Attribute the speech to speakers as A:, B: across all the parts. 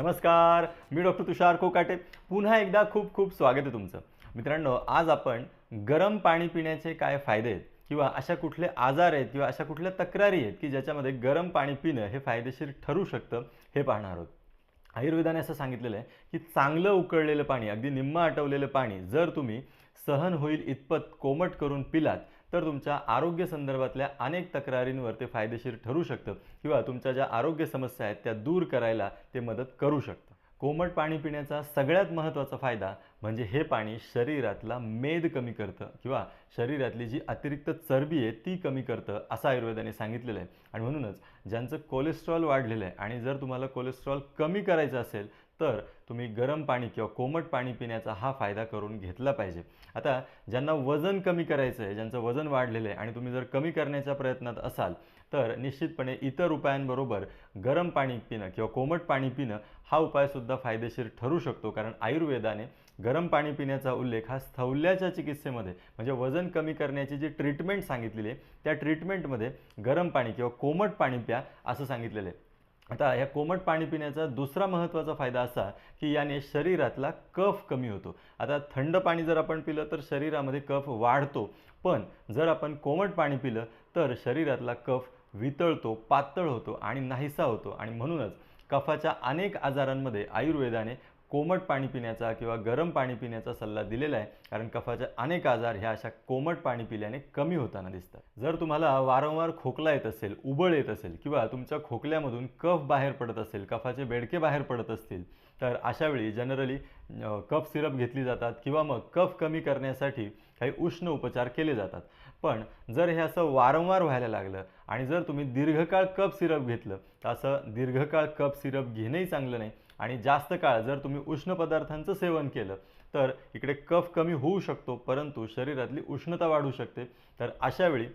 A: नमस्कार मी डॉक्टर तुषार कोकाटे. पुन्हा एकदा खूप खूप स्वागत आहे तुमचं. मित्रांनो आज आपण गरम पाणी पिण्याचे काय फायदे आहेत किंवा अशा कुठले आजार आहेत किंवा अशा कुठल्या तक्रारी आहेत की ज्याच्यामध्ये गरम पाणी पिणं हे फायदेशीर ठरू शकतं हे पाहणार आहोत. आयुर्वेदाने असं सांगितलेलं आहे की चांगलं उकळलेलं पाणी अगदी निम्म आटवलेलं पाणी जर तुम्ही सहन होईल इतपत कोमट करून पिलात तर तुमच्या आरोग्य संदर्भातल्या अनेक तक्रारींवर ते फायदेशीर ठरू शकतं किंवा तुमच्या ज्या आरोग्य समस्या आहेत त्या दूर करायला ते मदत करू शकतं. कोमट पाणी पिण्याचा सगळ्यात महत्त्वाचा फायदा म्हणजे हे पाणी शरीरातला मेद कमी करतं किंवा शरीरातली जी अतिरिक्त चरबी आहे ती कमी करतं असं आयुर्वेदाने सांगितलेलं आहे. आणि म्हणूनच ज्यांचं कोलेस्ट्रॉल वाढलेलं आहे आणि जर तुम्हाला कोलेस्ट्रॉल कमी करायचं असेल तर तुम्ही गरम पाणी किंवा कोमट पाणी पिण्याचा हा फायदा करून घेतला पाहिजे. आता ज्यांना वजन कमी करायचं आहे ज्यांचं वजन वाढलेलं आहे आणि तुम्ही जर कमी करण्याच्या प्रयत्नात असाल तर निश्चितपणे इतर उपायांबरोबर गरम पाणी पिणं किंवा कोमट पाणी पिणं हा उपायसुद्धा फायदेशीर ठरू शकतो. कारण आयुर्वेदाने गरम पाणी पिण्याचा उल्लेख हा स्थौल्याच्या चिकित्सेमध्ये म्हणजे वजन कमी करण्याची जी ट्रीटमेंट सांगितलेली आहे त्या ट्रीटमेंटमध्ये गरम पाणी किंवा कोमट पाणी प्या असं सांगितलेलं आहे. आता या कोमट पाणी पिण्याचा दुसरा महत्त्वाचा फायदा असा की याने शरीरातला कफ कमी होतो. आता थंड पाणी जर आपण पिलं तर शरीरामध्ये कफ वाढतो. पण जर आपण कोमट पाणी पिलं तर शरीरातला कफ वितळतो पातळ होतो आणि नाहीसा होतो. आणि म्हणूनच कफाच्या अनेक आजारांमध्ये आयुर्वेदाने कोमट पाणी पिण्याचा किंवा गरम पाणी पिण्याचा सल्ला दिलेला आहे. कारण कफाचे अनेक आजार ह्या अशा कोमट पाणी पिल्याने कमी होताना दिसतात. जर तुम्हाला वारंवार खोकला येत असेल उबळ येत असेल किंवा तुमच्या खोकल्यामधून कफ बाहेर पडत असेल कफाचे बेडके बाहेर पडत असतील तर अशावेळी जनरली कफ सिरप घेतली जातात किंवा मग कफ कमी करण्यासाठी काही उष्ण उपचार केले जातात. पण जर हे असं वारंवार व्हायला लागलं आणि जर तुम्ही दीर्घकाळ कप सिरप घेतलं तर असं दीर्घकाळ कप सिरप घेणंही चांगलं नाही. आणि जास्त काळ जर तुम्ही उष्ण पदार्थांचं सेवन केलं तर इकडे कफ कमी होऊ शकतो परंतु शरीरातली उष्णता वाढू शकते. तर अशावेळी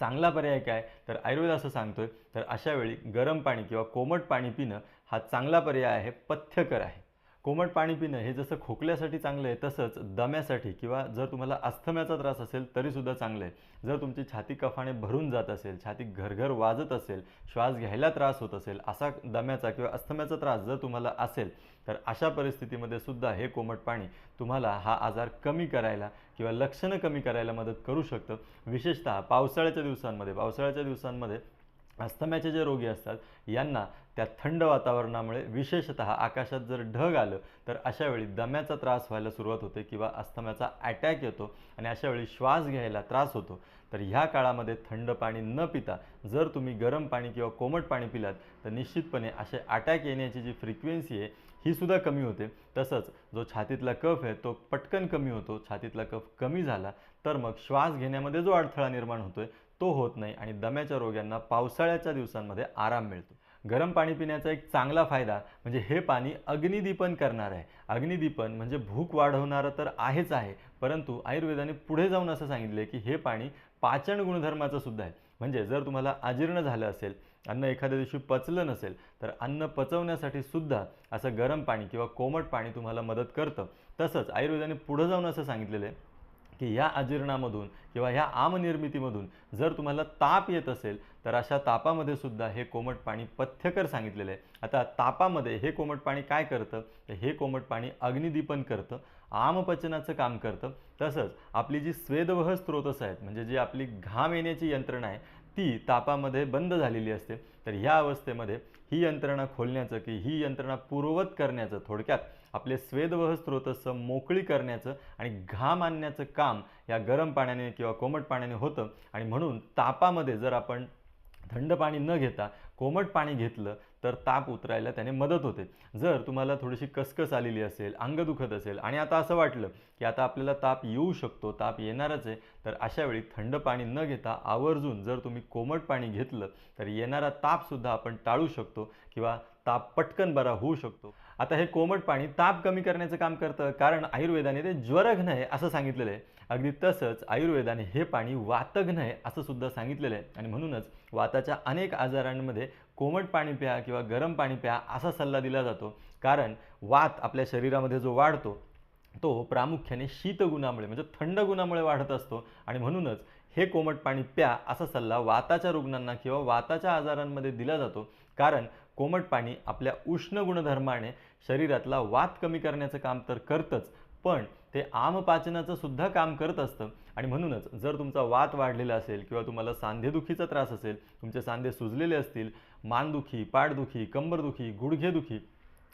A: चांगला पर्याय काय? तर आयुर्वेद असं सांगतोय तर अशावेळी गरम पाणी किंवा कोमट पाणी पिणं हा चांगला पर्याय आहे पथ्यकर आहे. कोमट पाणी पिणं हे जसं खोकल्यासाठी चांगलं आहे तसंच दम्यासाठी किंवा जर तुम्हाला अस्थम्याचा त्रास असेल तरीसुद्धा चांगलं आहे. जर तुमची छाती कफाने भरून जात असेल छाती घरघर वाजत असेल श्वास घ्यायला त्रास होत असेल असा दम्याचा किंवा अस्थम्याचा त्रास जर तुम्हाला असेल तर अशा परिस्थितीमध्ये सुद्धा हे कोमट पाणी तुम्हाला हा आजार कमी करायला किंवा लक्षणं कमी करायला मदत करू शकतं. विशेषतः पावसाळ्याच्या दिवसांमध्ये पावसाळ्याच्या दिवसांमध्ये अस्थम्याचे जे रोगी असतात यांना त्या थंड वातावरणामुळे विशेषतः आकाशात जर ढग आलं तर अशावेळी दम्याचा त्रास व्हायला सुरुवात होते किंवा अस्थम्याचा अटॅक येतो आणि अशावेळी श्वास घ्यायला त्रास होतो. तर ह्या काळामध्ये थंड पाणी न पिता जर तुम्ही गरम पाणी किंवा कोमट पाणी पिलात तर निश्चितपणे असे अटॅक येण्याची जी फ्रिक्वेन्सी आहे ही सुद्धा कमी होते. तसंच जो छातीतला कफ आहे तो पटकन कमी होतो. छातीतला कफ कमी झाला तर मग श्वास घेण्यामध्ये जो अडथळा निर्माण होतोय तो होत नाही आणि दम्याच्या रोग्यांना पावसाळ्याच्या दिवसांमध्ये आराम मिळतो. गरम पाणी पिण्याचा एक चांगला फायदा म्हणजे हे पाणी अग्निदीपन करणार आहे. अग्निदीपन म्हणजे भूक वाढवणारं तर आहेच आहे परंतु आयुर्वेदाने पुढे जाऊन असं सांगितलं की हे पाणी पाचन गुणधर्माचं सुद्धा आहे. म्हणजे जर तुम्हाला अजीर्ण झालं असेल अन्न एखाद्या दिवशी पचलं नसेल तर अन्न पचवण्यासाठी सुद्धा असं गरम पाणी किंवा कोमट पाणी तुम्हाला मदत करतं. तसंच आयुर्वेदाने पुढं जाऊन असं सांगितलेलं आहे की ह्या अजीर्णामधून किंवा ह्या आमनिर्मितीमधून जर तुम्हाला ताप येत असेल तर अशा तापामध्ये सुद्धा हे कोमट पाणी पथ्यकर सांगितलेलं आहे. आता तापामध्ये हे कोमट पाणी काय करतं? तर हे कोमट पाणी अग्निदीपन करतं आमपचनाचं काम करतं. तसंच आपली जी स्वेदवह स्त्रोतस आहेत म्हणजे जी आपली घाम येण्याची यंत्रणा आहे ती तापामध्ये बंद झालेली असते. तर ह्या अवस्थेमध्ये ही यंत्रणा खोलण्याचं की ही यंत्रणा पूर्ववत करण्याचं थोडक्यात आपले स्वेदवह स्त्रोतस मोकळी करण्याचं आणि घाम आणण्याचं काम या गरम पाण्याने किंवा कोमट पाण्याने होतं. आणि म्हणून तापामध्ये जर आपण थंड पाणी न घेता कोमट पाणी घेतलं तर ताप उतरायला त्याने मदत होते. जर तुम्हाला थोडीशी कसकस आलेली असेल अंग दुखत असेल आणि आता असं वाटलं की आता आपल्याला ताप येऊ शकतो ताप येणारच आहे तर अशावेळी थंड पाणी न घेता आवर्जून जर तुम्ही कोमट पाणी घेतलं तर येणारा तापसुद्धा आपण टाळू शकतो किंवा ताप पटकन बरा होऊ शकतो. आता हे कोमट पाणी ताप कमी करण्याचं काम करतं कारण आयुर्वेदाने ते ज्वरघ्न आहे असं सांगितलेलं आहे. अगदी तसंच आयुर्वेदाने हे पाणी वातघ्न आहे असं सुद्धा सांगितलेलं आहे. आणि म्हणूनच वाताच्या अनेक आजारांमध्ये कोमट पाणी प्या किंवा गरम पाणी प्या असा सल्ला दिला जातो. कारण वात आपल्या शरीरामध्ये जो वाढतो तो प्रामुख्याने शीतगुणामुळे म्हणजे थंड गुणामुळे वाढत असतो. आणि म्हणूनच हे कोमट पाणी प्या असा सल्ला वाताच्या रुग्णांना किंवा वाताच्या आजारांमध्ये दिला जातो. कारण कोमट पाणी आपल्या उष्ण गुणधर्माने शरीरातला वात कमी करण्याचं काम तर करतंच पण ते आमपाचनाचं सुद्धा काम करत असतं. आणि म्हणूनच जर तुमचा वात वाढलेला असेल किंवा तुम्हाला सांधेदुखीचा त्रास असेल तुमचे सांधे सुजलेले असतील मानदुखी पाठदुखी कंबरदुखी गुडघेदुखी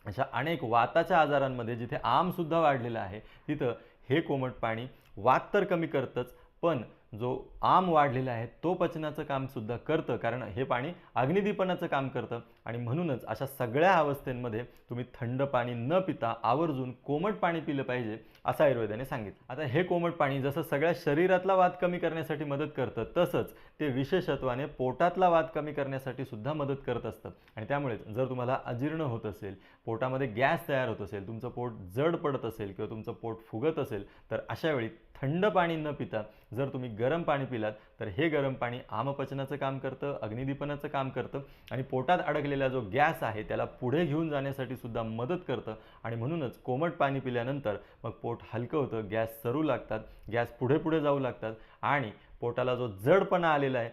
A: अशा अनेक वाताच्या आजारांमध्ये जिथे आमसुद्धा वाढलेला आहे तिथं हे कोमट पाणी वात तर कमी करतंच पण जो आम वाढलेला आहे तो पचनाचं कामसुद्धा करतं. कारण हे पाणी अग्निदीपनाचं काम करतं. आणि म्हणूनच अशा सगळ्या अवस्थेंमध्ये तुम्ही थंड पाणी न पिता आवर्जून कोमट पाणी पिलं पाहिजे असं आयुर्वेदाने सांगितलं. आता हे कोमट पाणी जसं सगळ्या शरीरातला वाद कमी करण्यासाठी मदत करतं तसंच ते विशेषत्वाने पोटातला वाद कमी करण्यासाठी सुद्धा मदत करत असतं. आणि त्यामुळेच जर तुम्हाला अजीर्ण होत असेल पोटामध्ये गॅस तयार होत असेल तुमचं पोट जड पडत असेल किंवा तुमचं पोट फुगत असेल तर अशा वेळी थंड पाणी न पिता जर तुम्ही गरम पाणी पिलात तर हे गरम पाणी आमपचनाचं काम करतं अग्निदीपनाचं काम करतं आणि पोटात अडकलेला जो गॅस आहे त्याला पुढे घेऊन जाण्यासाठी सुद्धा मदत करतं आणि म्हणूनच कोमट पाणी पिल्यानंतर मग पोट हलकं होतं गॅस सरू लागतात गॅस पुढे पुढे जाऊ लागतात आणि पोटाला जो जडपणा आलेला आहे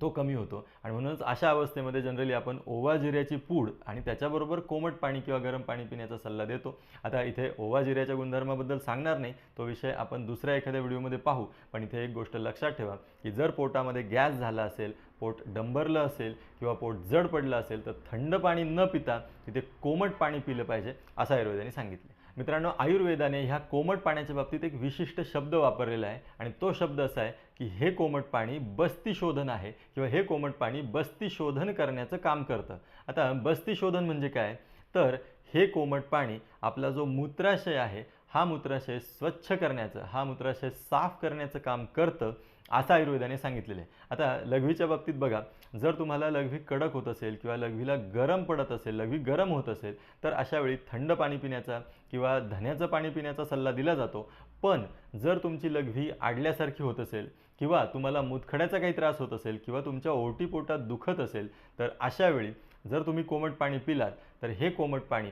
A: तो कमी होतो. आणि म्हणूनच अशा अवस्थेमध्ये जनरली आपण ओवा जिऱ्याची पूड आणि त्याच्याबरोबर कोमट पाणी किंवा गरम पाणी पिण्याचा सल्ला देतो. आता इथे ओवा जिऱ्याच्या गुणधर्माबद्दल सांगणार नाही. तो विषय आपण दुसऱ्या एखाद्या व्हिडिओमध्ये पाहू. पण इथे एक गोष्ट लक्षात ठेवा की जर पोटामध्ये गॅस झाला असेल पोट डंबरलं असेल किंवा पोट जड पडलं असेल तर थंड पाणी न पिता तिथे कोमट पाणी पिलं पाहिजे असं आयुर्वेदाने सांगितले मित्रांनो आयुर्वेदाने ह्या कोमट पाण्याच्या बाबतीत एक विशिष्ट शब्द वापरलेला आहे आणि तो शब्द असा आहे की हे कोमट पाणी बस्तीशोधन आहे किंवा हे कोमट पाणी बस्तीशोधन करण्याचं काम करतं. आता बस्तीशोधन म्हणजे काय? तर हे कोमट पाणी आपला जो मूत्राशय आहे हा मूत्राशय स्वच्छ करण्याचं हा मूत्राशय साफ करण्याचं काम करतं असं आयुर्वेदाने सांगितलेलं आहे. आता लघवीच्या बाबतीत बघा जर तुम्हाला लघवी कडक होत असेल किंवा लघवीला गरम पडत असेल लघवी गरम होत असेल तर अशावेळी थंड पाणी पिण्याचा किंवा धन्याचं पाणी पिण्याचा सल्ला दिला जातो. पण जर तुमची लघवी आडल्यासारखी होत असेल किंवा तुम्हाला मुतखड्याचा काही त्रास होत असेल किंवा तुमच्या ओटीपोटात दुखत असेल तर अशावेळी जर तुम्ही कोमट पाणी पिलात तर हे कोमट पाणी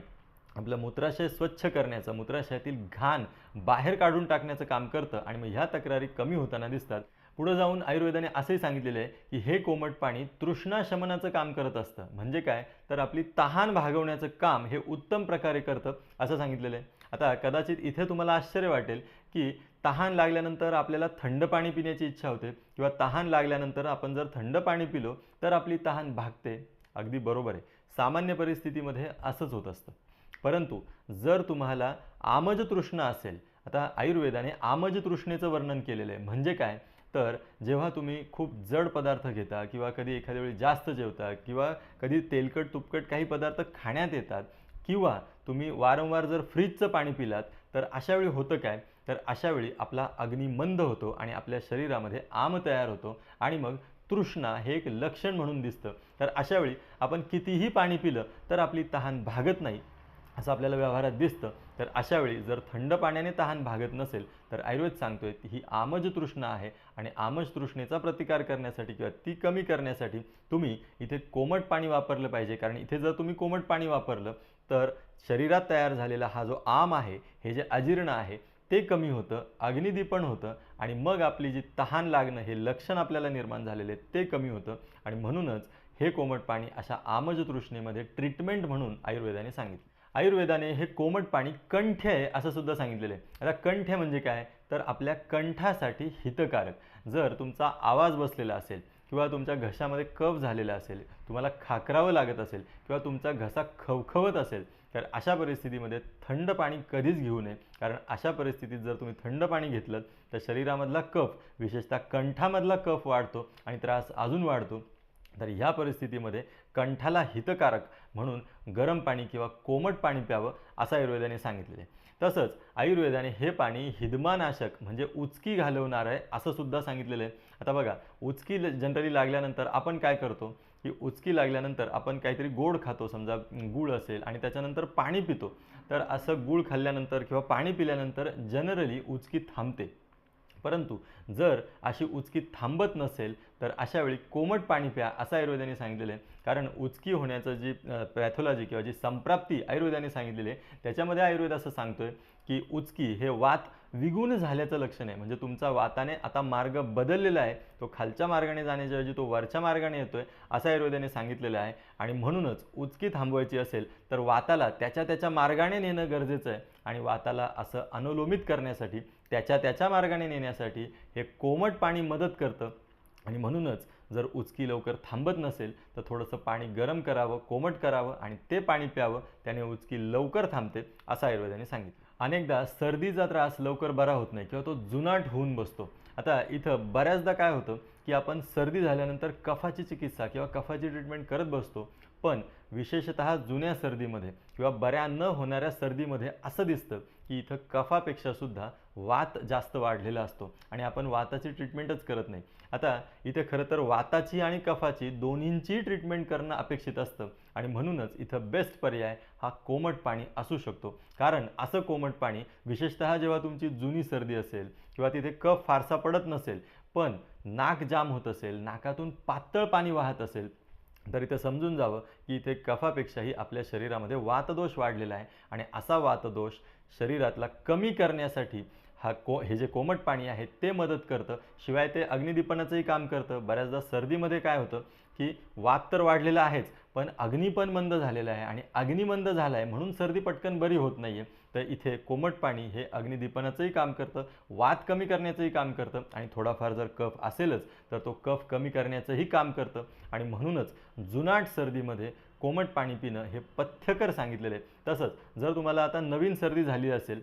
A: आपलं मूत्राशय स्वच्छ करण्याचं मूत्राशयातील घाण बाहेर काढून टाकण्याचं काम करतं आणि मग ह्या तक्रारी कमी होताना दिसतात. पुढं जाऊन आयुर्वेदाने असंही सांगितलेलं आहे की हे कोमट पाणी तृष्णाशमनाचं काम करत असतं. म्हणजे काय? तर आपली तहान भागवण्याचं काम हे उत्तम प्रकारे करतं असं सांगितलेलं आहे आता कदाचित इथे तुम्हाला आश्चर्य वाटेल की तहान लागल्यानंतर आपल्याला थंड पाणी पिण्याची इच्छा होते किंवा तहान लागल्यानंतर आपण जर थंड पाणी पिलो तर आपली तहान भागते. अगदी बरोबर आहे. सामान्य परिस्थितीमध्ये असंच होत असतं. परंतु जर तुम्हाला आमज तृष्णा असेल आता आयुर्वेदाने आमज तृष्णेचं वर्णन केलेलं आहे. म्हणजे काय? तर जेव्हा तुम्ही खूप जड पदार्थ घेता किंवा कधी एखाद्या वेळी जास्त जेवता किंवा कधी तेलकट तुपकट काही पदार्थ खाण्यात येतात किंवा तुम्ही वारंवार जर फ्रीजचं पाणी पिलात तर अशावेळी होतं काय? तर अशावेळी आपला अग्नी मंद होतो आणि आपल्या शरीरामध्ये आम तयार होतो आणि मग तृष्णा हे एक लक्षण म्हणून दिसतं. तर अशावेळी आपण कितीही पाणी पिलं तर आपली तहान भागत नाही. असं आपल्याला व्यवहारात दिसतं. तर अशावेळी जर थंड पाण्याने तहान भागत नसेल तर आयुर्वेद सांगतोय ही आमज तृष्णा आहे आणि आमज तृष्णेचा प्रतिकार करण्यासाठी किंवा ती कमी करण्यासाठी तुम्ही इथे कोमट पाणी वापरलं पाहिजे. कारण इथे जर तुम्ही कोमट पाणी वापरलं तर शरीरात तयार झालेला हा जो आम आहे हे जे अजीर्ण आहे ते कमी होतं अग्निदीपण होतं आणि मग आपली जी तहान लागणं हे लक्षण आपल्याला निर्माण झालेले ते कमी होतं. आणि म्हणूनच हे कोमट पाणी अशा आमज तृष्णेमध्ये ट्रीटमेंट म्हणून आयुर्वेदाने सांगितलं. आयुर्वेदाने हे कोमट पाणी कंठ्य आहे असं सुद्धा सांगितलेलं आहे. आता कंठ्य म्हणजे काय? तर आपल्या कंठासाठी हितकारक. जर तुमचा आवाज बसलेला असेल किंवा तुमच्या घशामध्ये कफ झालेला असेल तुम्हाला खाकरावं लागत असेल किंवा तुमचा घसा खवखवत असेल तर अशा परिस्थितीमध्ये थंड पाणी कधीच घेऊ नये. कारण अशा परिस्थितीत जर तुम्ही थंड पाणी घेतलं तर शरीरामधला कफ विशेषतः कंठामधला कफ वाढतो आणि त्रास अजून वाढतो. तर ह्या परिस्थितीमध्ये कंठाला हितकारक म्हणून गरम पाणी किंवा कोमट पाणी प्यावं असं आयुर्वेदाने सांगितलेलं आहे. तसंच आयुर्वेदाने हे पाणी हिदमानाशक म्हणजे उचकी घालवणार आहे असं सुद्धा सांगितलेलं आहे. आता बघा उचकी जनरली लागल्यानंतर आपण काय करतो की उचकी लागल्यानंतर आपण काहीतरी गोड खातो समजा गूळ असेल आणि त्याच्यानंतर पाणी पितो. तर असं गूळ खाल्ल्यानंतर किंवा पाणी पिल्यानंतर जनरली उचकी थांबते. परंतु जर अशी उचकी थांबत नसेल तर अशा वेळी कोमट पाणी प्या असं आयुर्वेदाने सांगितलेलं आहे. कारण उचकी होण्याचं जी पॅथॉलॉजी किंवा जी संप्राप्ती आयुर्वेदाने सांगितलेली आहे त्याच्यामध्ये आयुर्वेद असं सांगतोय की उचकी हे वात विगुण झाल्याचं लक्षण आहे. म्हणजे तुमचा वाताने आता मार्ग बदललेला आहे. तो खालच्या मार्गाने जाण्याच्या ऐवजी तो वरच्या मार्गाने येतो आहे असं आयुर्वेदाने सांगितलेलं आहे. आणि म्हणूनच उचकी थांबवायची असेल तर वाताला त्याच्या त्याच्या मार्गाने नेणं गरजेचं आहे. आणि वाताला असं अनुलोमित करण्यासाठी त्याच्या त्याच्या मार्गाने नेण्यासाठी हे कोमट पाणी मदत करतं. आणि म्हणूनच जर उचकी लवकर थांबत नसेल तर थोडंसं पाणी गरम करावं कोमट करावं आणि ते पाणी प्यावं त्याने उचकी लवकर थांबते असं आयुर्वेदाने सांगितलं. अनेकदा सर्दीचा त्रास लवकर बरा होत नाही किंवा तो जुनाट होऊन बसतो. आता इथं बऱ्याचदा काय होतं की आपण सर्दी झाल्यानंतर कफाची चिकित्सा किंवा कफाची ट्रीटमेंट करत बसतो पण विशेषतः जुन्या सर्दीमध्ये किंवा बऱ्या न होणाऱ्या सर्दीमध्ये असं दिसतं की इथं कफापेक्षा सुद्धा वात जास्त वाढलेला असतो आणि आपण वाताची ट्रीटमेंटच करत नाही. आता इथे खरं तर वाताची आणि कफाची दोन्हींची ट्रीटमेंट करणं अपेक्षित असतं आणि म्हणूनच इथं बेस्ट पर्याय हा कोमट पाणी असू शकतो. कारण असं कोमट पाणी विशेषतः जेव्हा तुमची जुनी सर्दी असेल किंवा तिथे कफ फारसा पडत नसेल पण नाक जाम होत असेल नाकातून पातळ पाणी वाहत असेल तर इथं समजून जावं की इथे कफापेक्षाही आपल्या शरीरामध्ये वातदोष वाढलेला आहे. आणि असा वातदोष शरीरातला कमी करण्यासाठी हा को हे जे कोमट पाणी आहे ते मदत करतं. शिवाय ते अग्निदीपनाचंही काम करतं. बऱ्याचदा सर्दीमध्ये काय होतं की वात तर वाढलेला आहेच पण अग्नी पण मंद झालेला आहे. आणि अग्निमंद झाला आहे म्हणून सर्दी पटकन बरी होत नाही आहे तर इथे कोमट पाणी हे अग्निदीपनाचंही काम करतं वात कमी करण्याचंही काम करतं आणि थोडाफार जर कफ असेलच तर तो कफ कमी करण्याचंही काम करतं. आणि म्हणूनच जुनाट सर्दीमध्ये कोमट पाणी पिणं हे पथ्यकर सांगितलेलं आहे. तसंच जर तुम्हाला आता नवीन सर्दी झाली असेल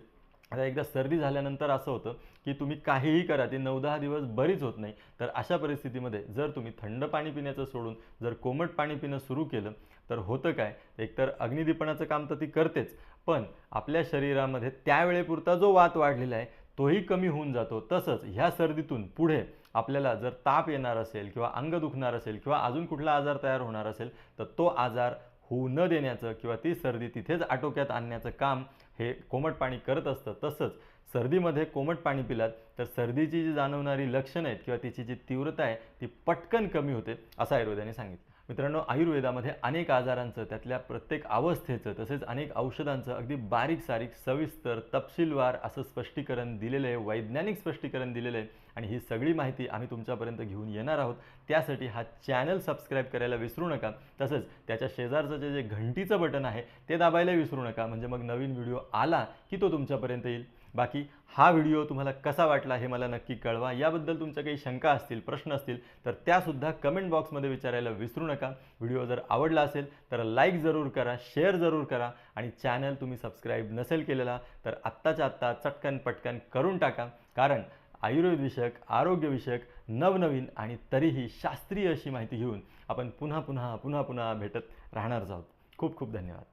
A: आता एकदा सर्दी झाल्यानंतर असं होतं की तुम्ही काहीही करा ती नऊ दहा दिवस बरीच होत नाही. तर अशा परिस्थितीमध्ये जर तुम्ही थंड पाणी पिण्याचं सोडून जर कोमट पाणी पिणं सुरू केलं तर होतं काय? एकतर अग्निदीपणाचं काम तर ती करतेच पण आपल्या शरीरामध्ये त्यावेळेपुरता जो वात वाढलेला आहे तोही कमी होऊन जातो. तसंच ह्या सर्दीतून पुढे आपल्याला जर ताप येणार असेल किंवा अंग दुखणार असेल किंवा अजून कुठला आजार तयार होणार असेल तर तो आजार होऊ न देण्याचं किंवा ती सर्दी तिथेच आटोक्यात आणण्याचं काम हे कोमट पाणी करत असतं. तसंच सर्दीमध्ये कोमट पाणी पिलात तर सर्दीची जी जाणवणारी लक्षणं आहेत किंवा तिची जी तीव्रता आहे ती पटकन कमी होते असं आयुर्वेदाने सांगितलं. मित्रांनो आयुर्वेदामध्ये अनेक आजारांचं त्यातल्या प्रत्येक अवस्थेचं तसेच अनेक औषधांचं अगदी बारीक सारीक सविस्तर तपशीलवार असं स्पष्टीकरण दिलेलं आहे वैज्ञानिक स्पष्टीकरण दिलेलं आहे. आणि ही सगळी माहिती आम्ही तुमच्यापर्यंत घेऊन येणार आहोत. त्यासाठी हा चॅनल सबस्क्राईब करायला विसरू नका. तसंच त्याच्या शेजारचं जे जे घंटीचं बटन आहे ते दाबायला विसरू नका. म्हणजे मग नवीन व्हिडिओ आला की तो तुमच्यापर्यंत येईल. बाकी हा व्हिडिओ तुम्हाला कसा वाटला हे मला नक्की कळवा. याबद्दल तुमच्या काही शंका असतील प्रश्न असतील तर त्यासुद्धा कमेंट बॉक्समध्ये विचारायला विसरू नका. व्हिडिओ जर आवडला असेल तर लाईक जरूर करा शेअर जरूर करा आणि चॅनल तुम्ही सबस्क्राईब नसेल केलेला तर आत्ताच्या आत्ता चटकन पटकन करून टाका. कारण आयुर्वेदविषयक आरोग्यविषयक नवनवीन आणि तरीही शास्त्रीय अशी माहिती घेऊन आपण पुन्हा पुन्हा पुन्हा पुन्हा भेटत राहणारच आहोत. खूप खूप धन्यवाद.